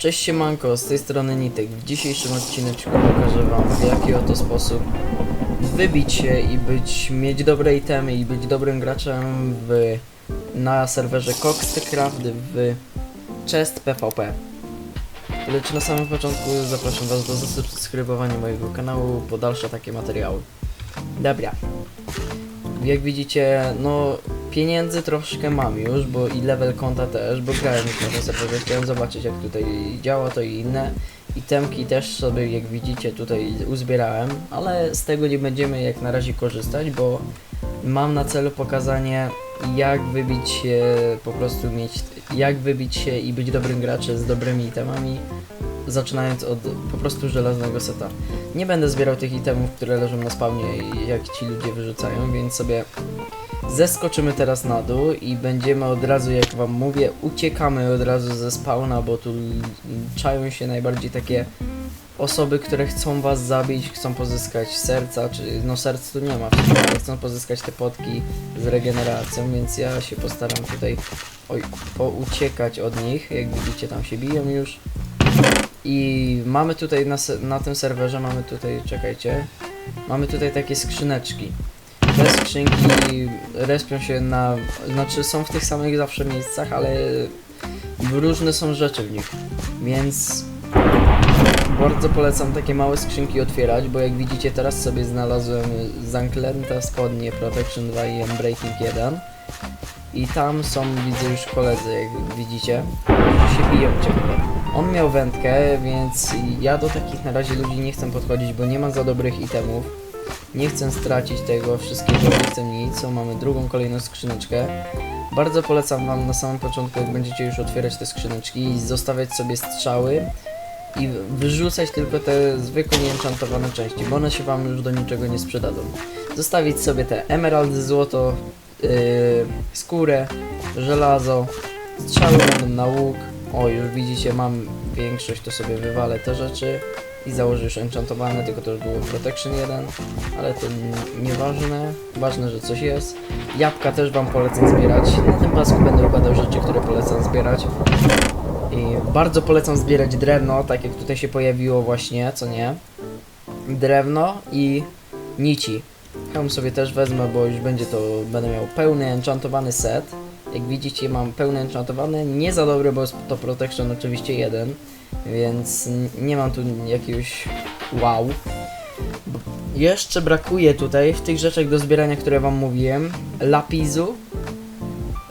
Cześć siemanko, z tej strony Nitek. W dzisiejszym odcineczku pokażę wam w jaki oto sposób wybić się i być, mieć dobre itemy i być dobrym graczem w, na serwerze Coxcraft w Chest PvP. Lecz na samym początku zapraszam was do zasubskrybowania mojego kanału po dalsze takie materiały. Dobra. Jak widzicie, no pieniędzy troszkę mam już, bo i level konta też, bo grałem już na serwerze, chciałem zobaczyć jak tutaj działa to i inne. I temki też sobie, jak widzicie, tutaj uzbierałem, ale z tego nie będziemy jak na razie korzystać, bo mam na celu pokazanie jak wybić się, po prostu mieć, jak wybić się i być dobrym graczem z dobrymi itemami, zaczynając od po prostu żelaznego seta. Nie będę zbierał tych itemów, które leżą na spawnie i jak ci ludzie wyrzucają, więc sobie zeskoczymy teraz na dół i będziemy od razu, jak wam mówię, uciekamy od razu ze spawna, bo tu czają się najbardziej takie osoby, które chcą was zabić, chcą pozyskać serca, czy no serc tu nie ma, chcą pozyskać te potki z regeneracją, więc ja się postaram tutaj oj, pouciekać od nich, jak widzicie tam się biją już. I mamy tutaj na, na tym serwerze, mamy tutaj, czekajcie, mamy tutaj takie skrzyneczki. Te skrzynki respią się na, znaczy są w tych samych zawsze miejscach, ale różne są rzeczy w nich, więc bardzo polecam takie małe skrzynki otwierać, bo jak widzicie teraz sobie znalazłem zamknięte spodnie Protection 2 i Breaking 1 i tam są widzę już koledzy, jak widzicie, którzy się biją ciągle. On miał wędkę, więc ja do takich na razie ludzi nie chcę podchodzić, bo nie ma za dobrych itemów. Nie chcę stracić tego wszystkiego, nie chcę nic. O, mamy drugą kolejną skrzyneczkę. Bardzo polecam wam na samym początku, jak będziecie już otwierać te skrzyneczki, zostawiać sobie strzały i wyrzucać tylko te zwykłe nieenchantowane części, bo one się wam już do niczego nie sprzedadzą. Zostawić sobie te emeraldy, złoto, yy, skórę, żelazo, strzały na łuk. O, już widzicie, mam większość, to sobie wywalę te rzeczy i założę już enchantowane, tylko to już było Protection 1, ale to nieważne, ważne, że coś jest. Jabłka też wam polecam zbierać, na tym pasku będę układał rzeczy, które polecam zbierać. I bardzo polecam zbierać drewno, tak jak tutaj się pojawiło właśnie, co nie? Drewno i nici. Hełm sobie też wezmę, bo już będzie to, będę miał pełny enchantowany set. Jak widzicie mam pełny enchantowany, nie za dobry, bo jest to protection oczywiście jeden, więc nie mam tu jakiegoś wow. Jeszcze brakuje tutaj w tych rzeczach do zbierania, które wam mówiłem, lapisu,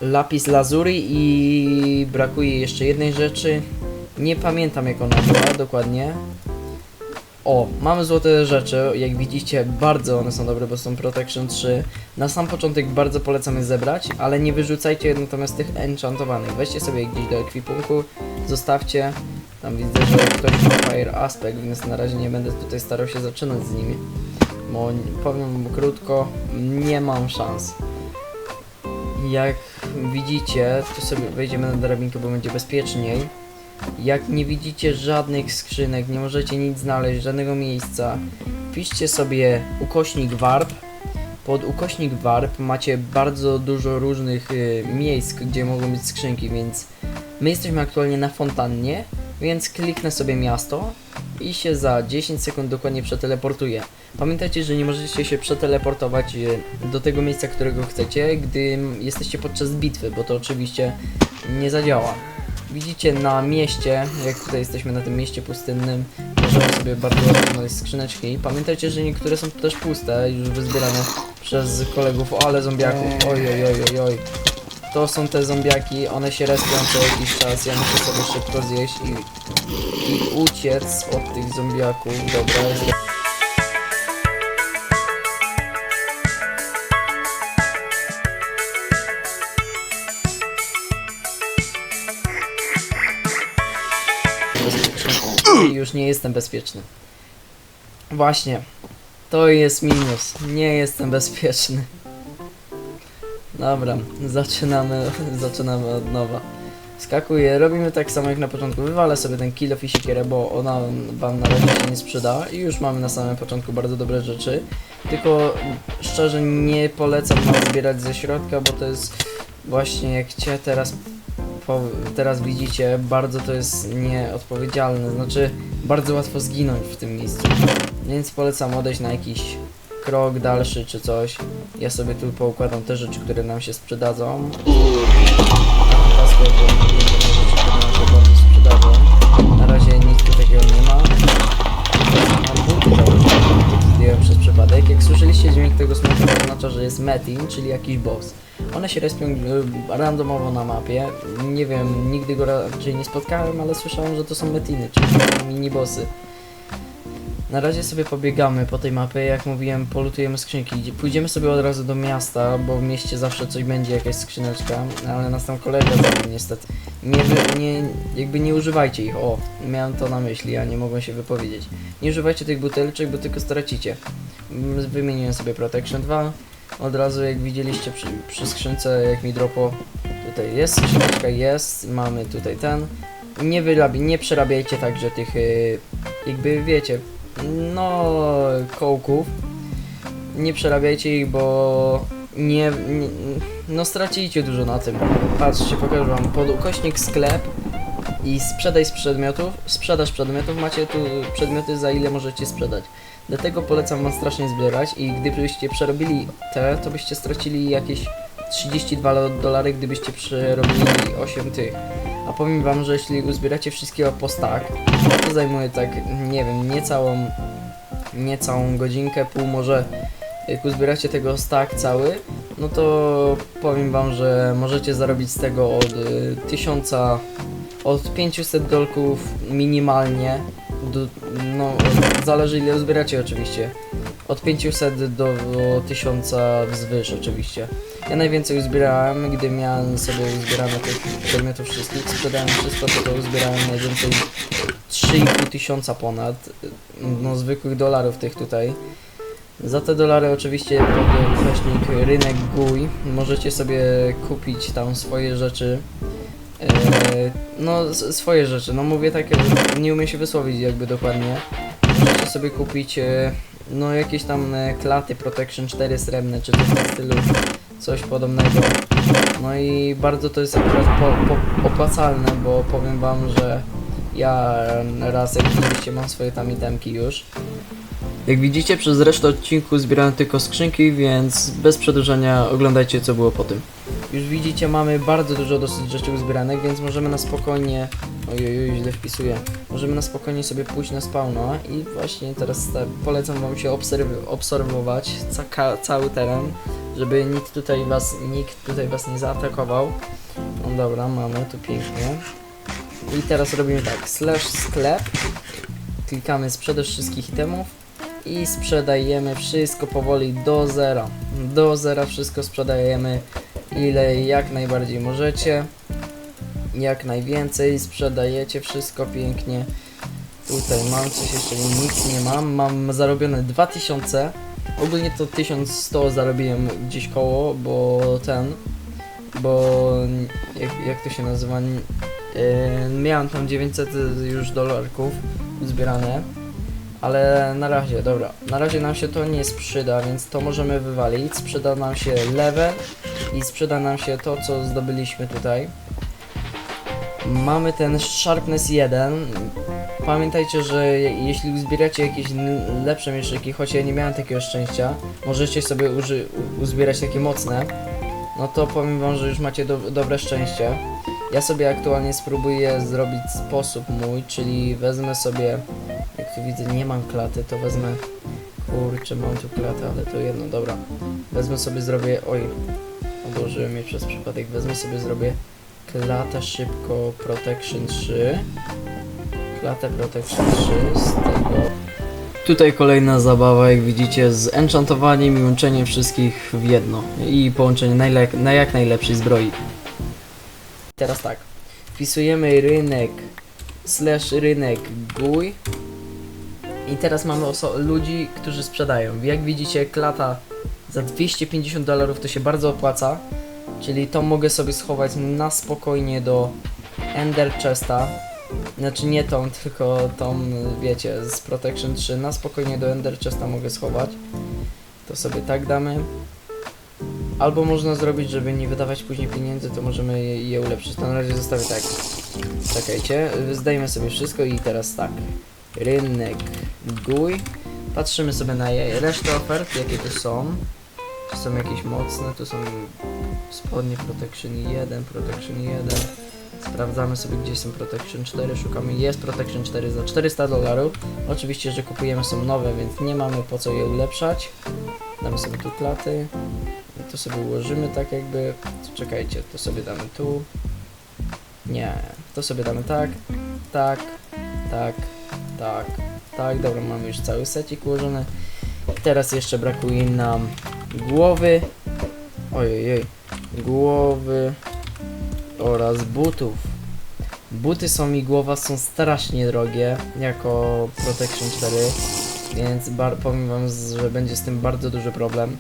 lapis lazuli i brakuje jeszcze jednej rzeczy. Nie pamiętam jak ona była dokładnie. O, mamy złote rzeczy, jak widzicie bardzo one są dobre, bo są Protection 3. Na sam początek bardzo polecam je zebrać, ale nie wyrzucajcie natomiast tych enchantowanych. Weźcie sobie gdzieś do ekwipunku, zostawcie. Tam widzę, że ktoś ma Fire Aspect, więc na razie nie będę tutaj starał się zaczynać z nimi. Bo powiem wam krótko, nie mam szans. Jak widzicie, tu sobie wejdziemy na drabinkę, bo będzie bezpieczniej. Jak nie widzicie żadnych skrzynek, nie możecie nic znaleźć, żadnego miejsca, piszcie sobie ukośnik warp. Pod ukośnik warp macie bardzo dużo różnych y, miejsc, gdzie mogą być skrzynki, więc my jesteśmy aktualnie na fontannie, więc kliknę sobie miasto i się za 10 sekund dokładnie przeteleportuję. Pamiętajcie, że nie możecie się przeteleportować y, do tego miejsca, którego chcecie, gdy jesteście podczas bitwy, bo to oczywiście nie zadziała. Widzicie na mieście, jak tutaj jesteśmy na tym mieście pustynnym, możemy sobie bardzo znaleźć skrzyneczki. Pamiętajcie, że niektóre są też puste, już wyzbierane przez kolegów. O, ale zombiaków, oj, oj, oj, oj, oj. To są te zombiaki, one się respią co jakiś czas, ja muszę sobie szybko zjeść i, i uciec od tych zombiaków. Dobra. I już nie jestem bezpieczny. Właśnie. To jest minus. Nie jestem bezpieczny. Dobra, zaczynamy, zaczynamy od nowa. Skakuję, robimy tak samo jak na początku. Wywalę sobie ten kill i siekierę, bo ona wam na razie się nie sprzeda i już mamy na samym początku bardzo dobre rzeczy. Tylko szczerze nie polecam wam zbierać ze środka, bo to jest właśnie jak cię teraz teraz widzicie, bardzo to jest nieodpowiedzialne, znaczy bardzo łatwo zginąć w tym miejscu. Więc polecam odejść na jakiś krok dalszy czy coś. Ja sobie tu poukładam te rzeczy, które nam się sprzedadzą. Rzeczy, które nam się sprzedadzą. Na razie nic tu takiego nie ma. Mam zdjąłem przez przypadek. Jak słyszeliście dźwięk tego smoka, oznacza, że jest metin, czyli jakiś boss. One się respią y, randomowo na mapie. Nie wiem, nigdy go raczej nie spotkałem, ale słyszałem, że to są metiny, czyli mini-bossy. Na razie sobie pobiegamy po tej mapie, jak mówiłem, polutujemy skrzynki. Pójdziemy sobie od razu do miasta, bo w mieście zawsze coś będzie, jakaś skrzyneczka, ale nas tam kolega zabił niestety. Nie, nie, jakby nie używajcie ich, o, miałem to na myśli, a nie mogłem się wypowiedzieć. Nie używajcie tych buteleczek, bo tylko stracicie. Wymieniłem sobie Protection 2, od razu jak widzieliście przy, przy skrzynce, jak mi dropo, tutaj jest skrzyneczka, jest, mamy tutaj ten. Nie, wyrabi, nie przerabiajcie także tych, y, jakby wiecie, no, kołków. Nie przerabiajcie ich, bo nie, nie no stracicie dużo na tym. Patrzcie, pokażę wam, pod ukośnik sklep i sprzedaj z przedmiotów, sprzedaż przedmiotów, macie tu przedmioty za ile możecie sprzedać. Dlatego polecam wam strasznie zbierać i gdybyście przerobili te, to byście stracili jakieś 32 lo- dolary, gdybyście przerobili 8 tych. A powiem wam, że jeśli uzbieracie wszystkiego po stack, to zajmuje tak, nie wiem, niecałą, niecałą godzinkę, pół może. Jak uzbieracie tego stack cały, no to powiem wam, że możecie zarobić z tego od y, 1000, od 500 dolków minimalnie, do, no zależy ile uzbieracie oczywiście, od 500 do 1000 wzwyż oczywiście. Ja najwięcej uzbierałem, gdy miałem sobie uzbierane tych przedmiotów wszystkich, sprzedałem wszystko, to, uzbierałem najwięcej 3,5 tysiąca ponad, no zwykłych dolarów tych tutaj. Za te dolary oczywiście pod ukośnik rynek GUI możecie sobie kupić tam swoje rzeczy. E, no swoje rzeczy, no mówię takie, nie umiem się wysłowić jakby dokładnie. Możecie sobie kupić e, no jakieś tam e, klaty Protection 4 srebrne, czy coś w stylu, coś podobnego. No i bardzo to jest akurat po, po, opłacalne, bo powiem wam, że ja raz jak widzieliście mam swoje tam itemki już. Jak widzicie przez resztę odcinku zbierałem tylko skrzynki, więc bez przedłużania oglądajcie co było po tym. Już widzicie mamy bardzo dużo dosyć rzeczy uzbieranych, więc możemy na spokojnie... Ojej, źle wpisuję. Możemy na spokojnie sobie pójść na spawna i właśnie teraz polecam wam się obserw- obserwować ca cały teren, żeby nikt tutaj was, nikt tutaj was nie zaatakował. No dobra, mamy tu pięknie. I teraz robimy tak, slash sklep, klikamy sprzedaż wszystkich itemów i sprzedajemy wszystko powoli do zera. Do zera wszystko sprzedajemy ile jak najbardziej możecie. Jak najwięcej sprzedajecie wszystko pięknie. Tutaj mam coś jeszcze, nic nie mam. Mam zarobione 2000. Ogólnie to 1100 zarobiłem gdzieś koło, bo ten, bo jak, jak to się nazywa, yy, miałem tam 900 już dolarków zbierane. Ale na razie, dobra, na razie nam się to nie sprzyda, więc to możemy wywalić. Sprzeda nam się level i sprzeda nam się to, co zdobyliśmy tutaj. Mamy ten Sharpness 1. Pamiętajcie, że je- jeśli uzbieracie jakieś lepsze mieszyki, choć ja nie miałem takiego szczęścia, możecie sobie uzbierać takie mocne, no to powiem wam, że już macie do dobre szczęście. Ja sobie aktualnie spróbuję zrobić sposób mój, czyli wezmę sobie, jak tu widzę nie mam klaty, to wezmę, kurczę mam tu klatę, ale to jedno, dobra. Wezmę sobie, zrobię, oj, odłożyłem je przez przypadek, wezmę sobie, zrobię klatę szybko Protection 3. Klatę Protection 3 z tego. Tutaj kolejna zabawa, jak widzicie, z enchantowaniem i łączeniem wszystkich w jedno. I połączenie na jak najlepszej zbroi. Teraz tak. Wpisujemy rynek slash rynek GUI. I teraz mamy ludzi, którzy sprzedają. Jak widzicie, klata za 250 dolarów to się bardzo opłaca. Czyli to mogę sobie schować na spokojnie do Ender Chesta. Znaczy nie tą, tylko tą, wiecie, z Protection 3. Na spokojnie do Ender Chesta mogę schować. To sobie tak damy. Albo można zrobić, żeby nie wydawać później pieniędzy, to możemy je, je ulepszyć. To na razie zostawię tak. Czekajcie, zdajemy sobie wszystko i teraz tak. Rynek GUI. Patrzymy sobie na je, resztę ofert, jakie tu są. Czy są jakieś mocne? Tu są spodnie Protection 1, Protection 1. Sprawdzamy sobie, gdzie są Protection 4, szukamy. Jest Protection 4 za 400 dolarów. Oczywiście, że kupujemy są nowe, więc nie mamy po co je ulepszać. Damy sobie tu klaty. I to sobie ułożymy tak jakby. Czekajcie, to sobie damy tu. Nie, to sobie damy tak, tak, tak, tak, tak. Dobra, mamy już cały secik ułożony. Teraz jeszcze brakuje nam głowy. Ojej, głowy oraz butów. Buty są i głowa są strasznie drogie jako Protection 4, więc bar- powiem wam, że będzie z tym bardzo duży problem.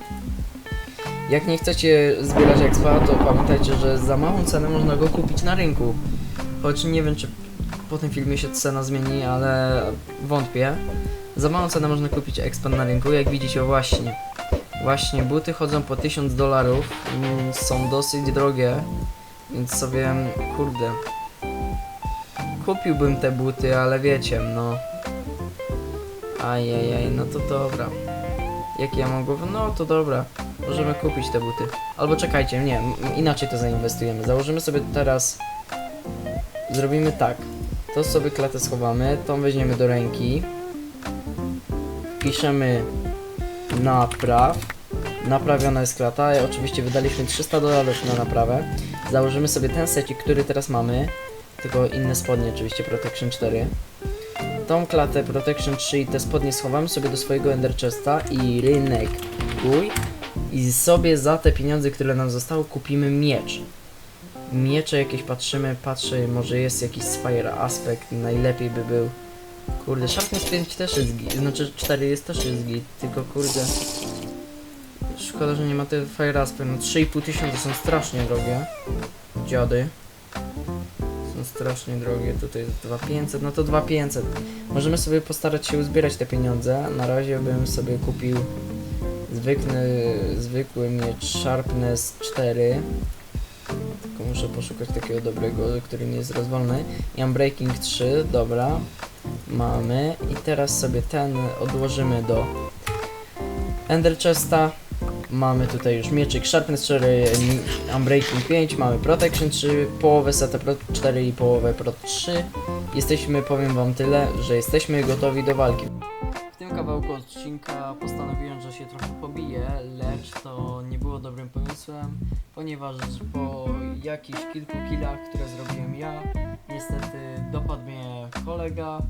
Jak nie chcecie zbierać expa, to pamiętajcie, że za małą cenę można go kupić na rynku. Choć nie wiem, czy po tym filmie się cena zmieni, ale wątpię. Za małą cenę można kupić expa na rynku, jak widzicie właśnie. Właśnie buty chodzą po 1000 dolarów, są dosyć drogie, więc sobie, kurde, kupiłbym te buty, ale wiecie, no. Ajajaj, no to dobra. Jak ja mogę? No to dobra. Możemy kupić te buty. Albo czekajcie, nie, inaczej to zainwestujemy. Założymy sobie teraz. Zrobimy tak. To sobie klatę schowamy, tą weźmiemy do ręki. Piszemy napraw. Naprawiona jest klata. Oczywiście wydaliśmy 300 dolarów na naprawę. Założymy sobie ten secik, który teraz mamy. Tylko inne spodnie, oczywiście Protection 4. Tą klatę Protection 3 i te spodnie schowamy sobie do swojego Ender Chesta i rynek kuj. I sobie za te pieniądze, które nam zostało, kupimy miecz. Miecze jakieś patrzymy, patrzę, może jest jakiś Spire Aspect, najlepiej by był. Kurde, Sharpness 5 też jest git, znaczy 4 jest też jest git, tylko kurde. Szkoda, że nie ma te Fire Aspect, no 3,5 tysiąca są strasznie drogie. Dziady. Są strasznie drogie, tutaj jest 2500, no to 2500. Możemy sobie postarać się uzbierać te pieniądze. Na razie bym sobie kupił zwykły, zwykły miecz Sharpness 4. Tylko muszę poszukać takiego dobrego, który nie jest rozwalny. I Unbreaking 3, dobra. Mamy. I teraz sobie ten odłożymy do Ender Chesta. Mamy tutaj już mieczyk Sharpness 4, Unbreaking 5, mamy Protection 3, połowę seta Pro 4 i połowę Pro 3. Jesteśmy, powiem wam tyle, że jesteśmy gotowi do walki. W tym kawałku odcinka postanowiłem, że się trochę pobiję, lecz to nie było dobrym pomysłem, ponieważ po jakichś kilku killach, które zrobiłem ja, niestety dopadł mnie kolega,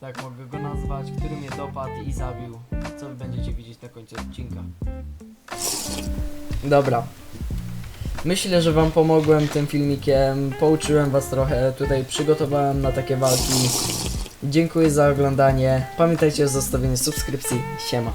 tak mogę go nazwać, który mnie dopadł i zabił, co będziecie widzieć na końcu odcinka. Dobra. Myślę, że wam pomogłem tym filmikiem, pouczyłem was trochę, tutaj przygotowałem na takie walki. Dziękuję za oglądanie. Pamiętajcie o zostawieniu subskrypcji. Siema.